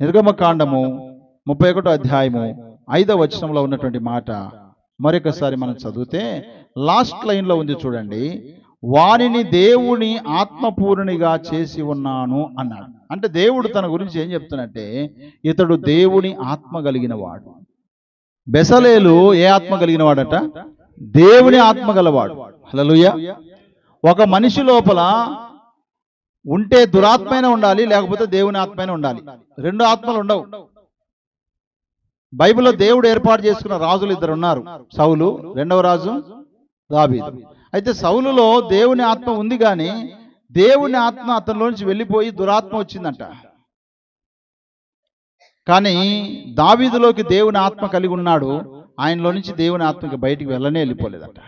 నిర్గమకాండము ముప్పై ఒకటో అధ్యాయము ఐదవ వచనంలో ఉన్నటువంటి మాట. మరొకసారి మనం చదివితే లాస్ట్ లైన్లో ఉంది చూడండి. వానిని దేవుని ఆత్మపూర్ణిగా చేసి ఉన్నాను అన్నాడు. అంటే దేవుడు తన గురించి ఏం చెప్తున్నట్టే ఇతడు దేవుని ఆత్మ కలిగిన వాడు బెసలేలు ఏ ఆత్మ కలిగిన వాడట దేవుని ఆత్మ గలవాడు. హల్లెలూయా. ఒక మనిషి లోపల ఉంటే దురాత్మైన ఉండాలి లేకపోతే దేవుని ఆత్మైన ఉండాలి. రెండు ఆత్మలు ఉండవు. బైబిల్లో దేవుడు ఏర్పాటు చేసుకున్న రాజులు ఇద్దరు ఉన్నారు. సౌలు రెండవ రాజు దాబీదు అయితే సౌలులో దేవుని ఆత్మ ఉంది కానీ దేవుని ఆత్మ అతనిలోంచి వెళ్ళిపోయి దురాత్మ వచ్చిందంట. కానీ దావీదులోకి దేవుని ఆత్మ కలిగి ఉన్నాడు. ఆయనలో నుంచి దేవుని ఆత్మకి బయటికి వెళ్ళనే వెళ్ళిపోలేదంట.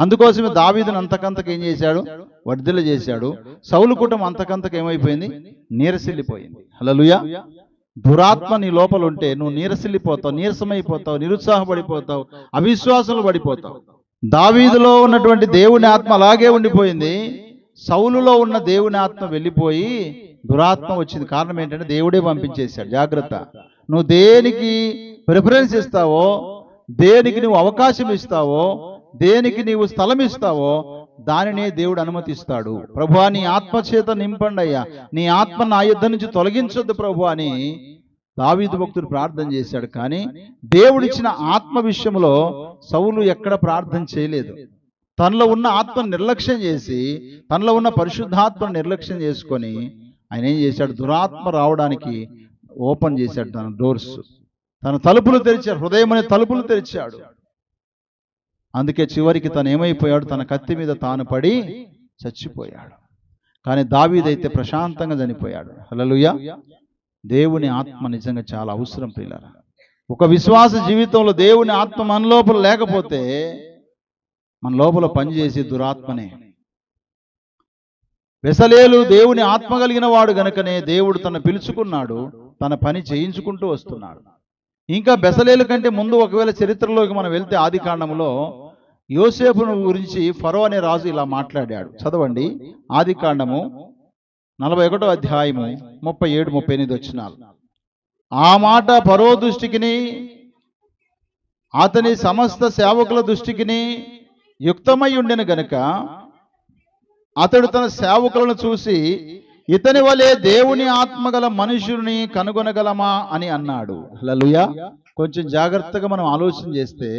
అందుకోసమే దావీదును అంతకంతకు ఏం చేశాడు? వర్ధిల్ల చేశాడు. సౌలు కుటుంబం అంతకంతకు ఏమైపోయింది? నీరసిల్లిపోయింది. హల్లెలూయా. దురాత్మ నీ లోపల ఉంటే నువ్వు నీరసిల్లిపోతావు నీరసమైపోతావు నిరుత్సాహపడిపోతావు అవిశ్వాసంలో పడిపోతావు. దావీదులో ఉన్నటువంటి దేవుని ఆత్మ అలాగే ఉండిపోయింది. సౌలులో ఉన్న దేవుని ఆత్మ వెళ్ళిపోయి దురాత్మ వచ్చింది. కారణం ఏంటంటే దేవుడే పంపించేశాడు. జాగ్రత్త. నువ్వు దేనికి ప్రిఫరెన్స్ ఇస్తావో దేనికి నువ్వు అవకాశం ఇస్తావో దేనికి నీవు స్థలం ఇస్తావో దానినే దేవుడు అనుమతిస్తాడు. ప్రభు నీ ఆత్మ చేత నింపండి అయ్యా నీ ఆత్మ నా యుద్ధ నుంచి తొలగించొద్దు ప్రభు అని దావీదు భక్తుడు ప్రార్థన చేశాడు. కానీ దేవుడిచ్చిన ఆత్మ విషయంలో సౌలు ఎక్కడ ప్రార్థన చేయలేదు. తనలో ఉన్న ఆత్మ నిర్లక్ష్యం చేసి తనలో ఉన్న పరిశుద్ధాత్మను నిర్లక్ష్యం చేసుకొని ఆయన ఏం చేశాడు? దురాత్మ రావడానికి ఓపెన్ చేశాడు తన డోర్స్. తన తలుపులు తెరిచాడు. హృదయం అనే తలుపులు తెరిచాడు. అందుకే చివరికి తను ఏమైపోయాడు తన కత్తి మీద తాను పడి చచ్చిపోయాడు. కానీ దావీదైతే ప్రశాంతంగా చనిపోయాడు. హలలుయ దేవుని ఆత్మ నిజంగా చాలా అవసరం ప్రియులారా ఒక విశ్వాస జీవితంలో దేవుని ఆత్మ మన లోపల లేకపోతే మన లోపల పనిచేసే దురాత్మనే. వెసలేలు దేవుని ఆత్మ కలిగిన వాడు గనుకనే దేవుడు తన పిలుచుకున్నాడు తన పని చేయించుకుంటూ వస్తున్నాడు. ఇంకా బెసలేలు కంటే ముందు ఒకవేళ చరిత్రలోకి మనం వెళ్తే ఆది కాండంలో యోసేపును గురించి ఫరో అనే రాజు ఇలా మాట్లాడాడు. చదవండి. ఆది కాండము నలభై ఒకటో అధ్యాయము ముప్పై ఏడు ముప్పై ఎనిమిది వచ్చినాలు ఆ మాట పరో దృష్టికిని అతని సమస్త సేవకుల దృష్టికిని యుక్తమై ఉండెను గనుక అతడు తన సేవకులను చూసి ఇతని వలె దేవుని ఆత్మగల మనుషుని కనుగొనగలమా అని అన్నాడు. లలుయ కొంచెం జాగ్రత్తగా మనం ఆలోచన చేస్తే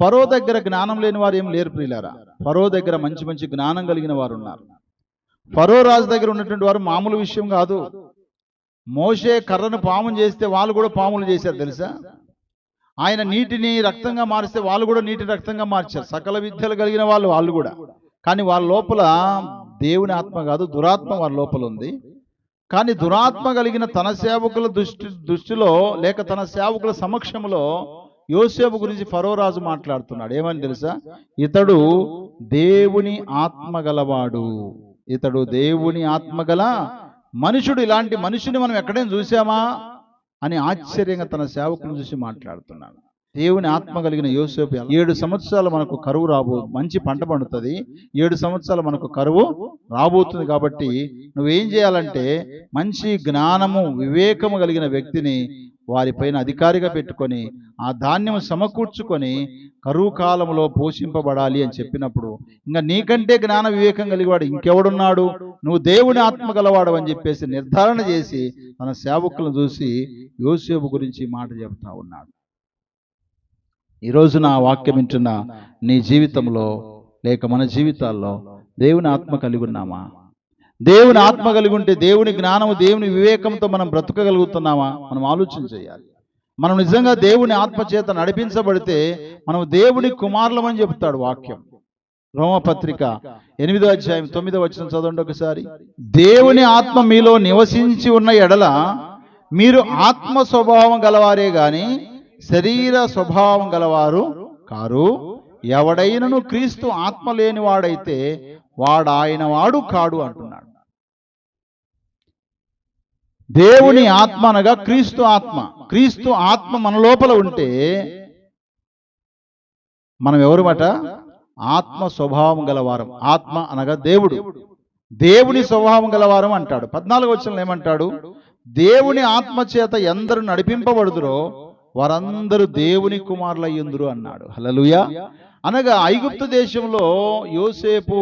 ఫరో దగ్గర జ్ఞానం లేని వారు ఏం లేరు ప్రియులారా. ఫరో దగ్గర మంచి మంచి జ్ఞానం కలిగిన వారు ఉన్నారు. ఫరో రాజు దగ్గర ఉన్నటువంటి వారు మామూలు విషయం కాదు. మోషే కర్రను పాము చేస్తే వాళ్ళు కూడా పాములు చేశారు తెలుసా? ఆయన నీటిని రక్తంగా మారిస్తే వాళ్ళు కూడా నీటి రక్తంగా మార్చారు. సకల విద్యలు కలిగిన వాళ్ళు వాళ్ళు కూడా. కానీ వాళ్ళ లోపల దేవుని ఆత్మ కాదు దురాత్మ వారి లోపల ఉంది. కానీ దురాత్మ కలిగిన తన సేవకుల దృష్టి దృష్టిలో లేక తన సేవకుల సమక్షంలో యోసేపు గురించి ఫరోరాజు మాట్లాడుతున్నాడు. ఏమని తెలుసా? ఇతడు దేవుని ఆత్మ గలవాడు. ఇతడు దేవుని ఆత్మ గల మనుషుడు. ఇలాంటి మనుషుని మనం ఎక్కడైనా చూసామా? అని ఆశ్చర్యంగా తన సేవకులను చూసి మాట్లాడుతున్నాడు. దేవుని ఆత్మ కలిగిన యోసేపు ఏడు సంవత్సరాలు మనకు కరువు రాబో మంచి పంట పండుతుంది. ఏడు సంవత్సరాలు మనకు కరువు రాబోతుంది కాబట్టి నువ్వేం చేయాలంటే మంచి జ్ఞానము వివేకము కలిగిన వ్యక్తిని వారిపైన అధికారిగా పెట్టుకొని ఆ ధాన్యం సమకూర్చుకొని కరువు కాలంలో పోషింపబడాలి అని చెప్పినప్పుడు ఇంకా నీకంటే జ్ఞాన వివేకం కలిగివాడు ఇంకెవడున్నాడు? నువ్వు దేవుని ఆత్మ గలవాడు అని చెప్పేసి నిర్ధారణ చేసి తన సేవకులను చూసి యోసేపు గురించి మాట చెబుతా ఉన్నాడు. ఈరోజు నా వాక్యం వింటున్న నీ జీవితంలో లేక మన జీవితాల్లో దేవుని ఆత్మ కలిగి ఉన్నామా? దేవుని ఆత్మ కలిగి ఉంటే దేవుని జ్ఞానము దేవుని వివేకంతో మనం బ్రతకగలుగుతున్నామా? మనం ఆలోచన చేయాలి. మనం నిజంగా దేవుని ఆత్మ చేత నడిపించబడితే మనం దేవుని కుమారులమని చెప్తాడు వాక్యం. రోమపత్రిక ఎనిమిదో అధ్యాయం తొమ్మిదో వచ్చిన చదవండి ఒకసారి. దేవుని ఆత్మ మీలో నివసించి ఉన్న ఎడల మీరు ఆత్మ స్వభావం గలవారే కానీ శరీర స్వభావం గలవారు కారు. ఎవడైనను క్రీస్తు ఆత్మ లేనివాడైతే వాడు ఆయన వాడు కాడు అంటున్నాడు. దేవుని ఆత్మ అనగా క్రీస్తు ఆత్మ. క్రీస్తు ఆత్మ మన లోపల ఉంటే మనం ఎవరుమట ఆత్మ స్వభావం గలవారం. ఆత్మ అనగా దేవుడు. దేవుని స్వభావం గలవారం అంటాడు. పద్నాలుగు వచ్చిన ఏమంటాడు? దేవుని ఆత్మ చేత ఎందరు నడిపింపబడుదురో వారందరూ దేవుని కుమారులయ్యుందురు అన్నాడు. హలలుయ అనగా ఐగుప్తు దేశంలో యోసేపు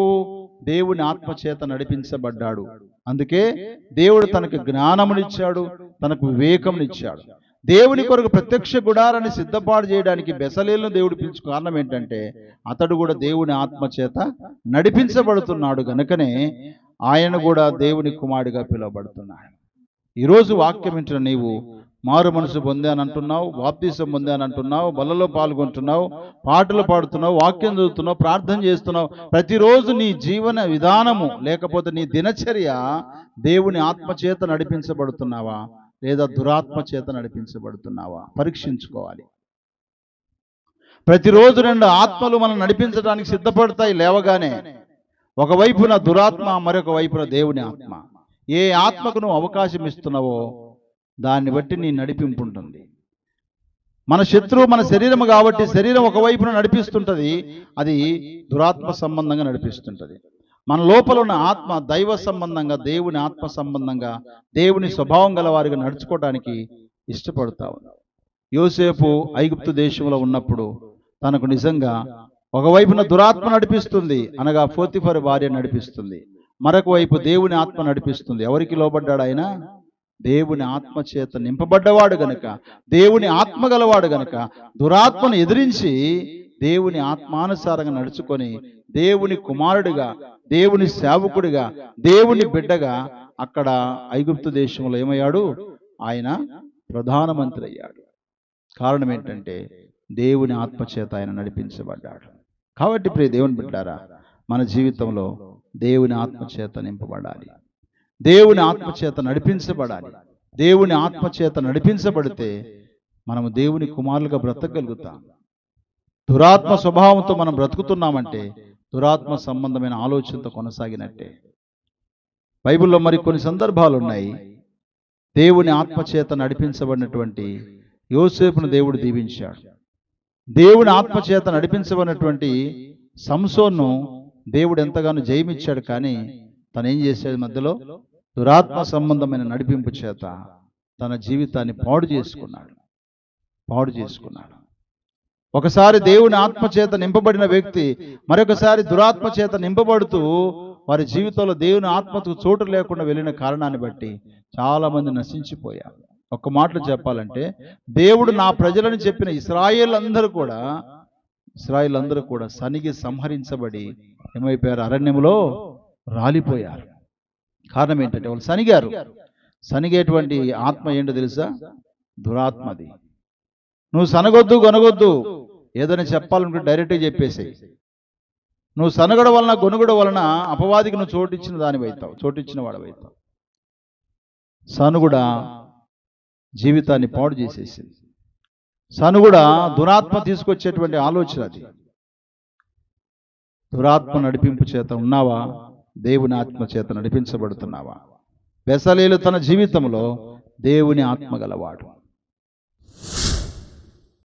దేవుని ఆత్మ చేత నడిపించబడ్డాడు. అందుకే దేవుడు తనకు జ్ఞానమునిచ్చాడు తనకు వివేకమునిచ్చాడు. దేవుని కొరకు ప్రత్యక్ష గుడారాన్ని సిద్ధపాటు చేయడానికి బెసలేలను దేవుడు పిలుచు కారణం ఏంటంటే అతడు కూడా దేవుని ఆత్మ చేత నడిపించబడుతున్నాడు గనుకనే ఆయన కూడా దేవుని కుమారుడిగా పిలువబడుతున్నాడు. ఈరోజు వాక్యం ఏంటో నీవు మారు మనసు పొందానంటున్నావు బాప్తీసం పొందానంటున్నావు బలలో పాల్గొంటున్నావు పాటలు పాడుతున్నావు వాక్యం చదువుతున్నావు ప్రార్థన చేస్తున్నావు. ప్రతిరోజు నీ జీవన విధానము లేకపోతే నీ దినచర్య దేవుని ఆత్మచేత నడిపించబడుతున్నావా? లేదా దురాత్మ చేత నడిపించబడుతున్నావా? పరీక్షించుకోవాలి. ప్రతిరోజు రెండు ఆత్మలు మనం నడిపించడానికి సిద్ధపడతాయి లేవగానే. ఒకవైపున దురాత్మ మరొక వైపున దేవుని ఆత్మ. ఏ ఆత్మకు నువ్వు అవకాశం ఇస్తున్నావో దాన్ని బట్టి నీ నడిపింపు ఉంటుంది మన శత్రువు మన శరీరం కాబట్టి శరీరం ఒకవైపున నడిపిస్తుంటది అది దురాత్మ సంబంధంగా నడిపిస్తుంటది. మన లోపల ఉన్న ఆత్మ దైవ సంబంధంగా దేవుని ఆత్మ సంబంధంగా దేవుని స్వభావం గల వారిగా నడుచుకోవడానికి ఇష్టపడతా ఉన్నాం యోసేపు ఐగుప్తు దేశంలో ఉన్నప్పుడు తనకు నిజంగా ఒకవైపున దురాత్మ నడిపిస్తుంది అనగా పోతిఫర్ భార్య నడిపిస్తుంది. మరొక వైపు దేవుని ఆత్మ నడిపిస్తుంది. ఎవరికి లోబడ్డాడు ఆయన? దేవుని ఆత్మ చేత నింపబడ్డవాడు గనుక దేవుని ఆత్మ గలవాడు గనుక దురాత్మను ఎదిరించి దేవుని ఆత్మానుసారంగా నడుచుకొని దేవుని కుమారుడిగా దేవుని సేవకుడిగా దేవుని బిడ్డగా అక్కడ ఐగుప్తు దేశంలో ఏమయ్యాడు? ఆయన ప్రధానమంత్రి అయ్యాడు. కారణం ఏంటంటే దేవుని ఆత్మ చేత ఆయన నడిపించబడ్డాడు. కాబట్టి ప్రియ దేవుని బిడ్డారా మన జీవితంలో దేవుని ఆత్మ చేత నింపబడాలి. దేవుని ఆత్మచేత నడిపించబడాలి. దేవుని ఆత్మచేత నడిపించబడితే మనము దేవుని కుమారులుగా బ్రతకగలుగుతాం. దురాత్మ స్వభావంతో మనం బ్రతుకుతున్నామంటే దురాత్మ సంబంధమైన ఆలోచనతో కొనసాగినట్టే. బైబిల్లో మరి కొన్ని సందర్భాలు ఉన్నాయి దేవుని ఆత్మచేత నడిపించబడినటువంటి యోసేపును దేవుడు దీవించాడు. దేవుని ఆత్మచేత నడిపించబడినటువంటి సంసోన్ను దేవుడు ఎంతగానో జయమిచ్చాడు కానీ తను ఏం చేశాడు మధ్యలో? దురాత్మ సంబంధమైన నడిపింపు చేత తన జీవితాన్ని పాడు చేసుకున్నాడు. పాడు చేసుకున్నాడు. ఒకసారి దేవుని ఆత్మ చేత నింపబడిన వ్యక్తి మరొకసారి దురాత్మ చేత నింపబడుతూ వారి జీవితంలో దేవుని ఆత్మకు చోటు లేకుండా వెళ్ళిన కారణాన్ని బట్టి చాలా మంది నశించిపోయారు. ఒక్క మాటలు చెప్పాలంటే దేవుడు నా ప్రజలను చెప్పిన ఇస్రాయేల్ అందరూ కూడా ఇస్రాయేల్ అందరూ కూడా సనిగి సంహరించబడి ఏమైపోయారు? అరణ్యంలో రాలిపోయారు. కారణం ఏంటంటే వాళ్ళు సనిగారు సనిగేటువంటి ఆత్మ ఏంటో తెలుసా? దురాత్మది. నువ్వు సనగొద్దు కొనగొద్దు ఏదైనా చెప్పాలనుకుంటే డైరెక్ట్గా చెప్పేసేయి. నువ్వు సనగడ వలన గొనుగడ వలన అపవాదికి నువ్వు చోటిచ్చిన దాని అవుతావు చోటిచ్చిన వాడు అవుతావు సనుగుడ జీవితాన్ని పాడు చేసేసింది. సనుగుడ దురాత్మ తీసుకొచ్చేటువంటి ఆలోచన అది. దురాత్మ నడిపింపు చేత ఉన్నావా? దేవుని ఆత్మ చేత నడిపించబడుతున్నావా? బెసలేలు తన జీవితంలో దేవుని ఆత్మ గలవాడు.